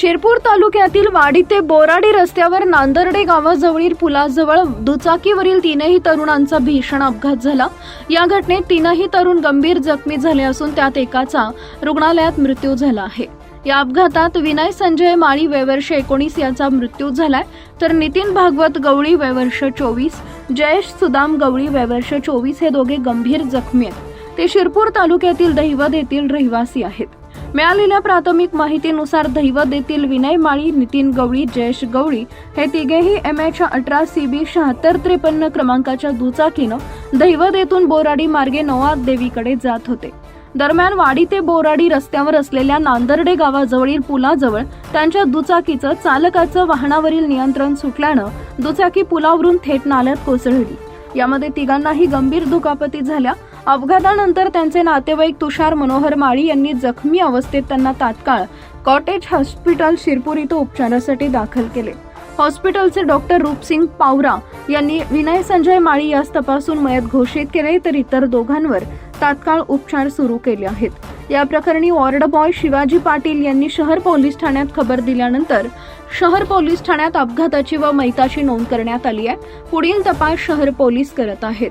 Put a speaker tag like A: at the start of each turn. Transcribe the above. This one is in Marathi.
A: शिरपूर तालुक्यातील वाडी ते बोराडी रस्त्यावर नांदर्डे गावाजवळील पुलाजवळ दुचाकीवरील तीनही तरुणांचा भीषण अपघात झाला. या घटनेत तीनही तरुण गंभीर जखमी झाले असून त्यात एकाचा रुग्णालयात मृत्यू झाला आहे. या अपघातात विनय संजय माळी वयवर्ष एकोणीस याचा मृत्यू झालाय. तर नितीन भागवत गवळी वयवर्ष चोवीस जयेश सुदाम गवळी वयवर्ष चोवीस हे दोघे गंभीर जखमी आहेत. ते शिरपूर तालुक्यातील दहिवद येथील रहिवासी आहेत. मिळालेल्या प्राथमिक माहितीनुसार दैवत येथील विनय माळी नितीन गवळी जयेश गवळी हे तिघेही एम एच अठरा सी बी शहात्तर त्रेपन्न क्रमांकाच्या दुचाकीनं दैवत येथून बोराडी मार्गे नवाद देवीकडे जात होते. दरम्यान वाडी ते बोराडी रस्त्यावर असलेल्या नांदर्डे गावाजवळील पुलाजवळ त्यांच्या दुचाकीचं चालकाचं वाहनावरील नियंत्रण सुटल्यानं दुचाकी पुलावरून थेट नाल्यात कोसळली. यामध्ये तिघांनाही गंभीर दुखापती झाल्या. अपघातानंतर त्यांचे नातेवाईक तुषार मनोहर माळी यांनी जखमी अवस्थेत त्यांना तात्काळ कॉटेज हॉस्पिटल शिरपूर इथं उपचारासाठी दाखल केले. हॉस्पिटलचे डॉक्टर रूपसिंग पावरा यांनी विनय संजय माळी यास तपासून मयत घोषित केले तर इतर दोघांवर तात्काळ उपचार सुरू केले आहेत. या प्रकरणी वॉर्ड बॉय शिवाजी पाटील यांनी शहर पोलीस ठाण्यात खबर दिल्यानंतर शहर पोलीस ठाण्यात अपघाताची व मैताची नोंद करण्यात आली आहे. पुढील तपास शहर पोलीस करत आहेत.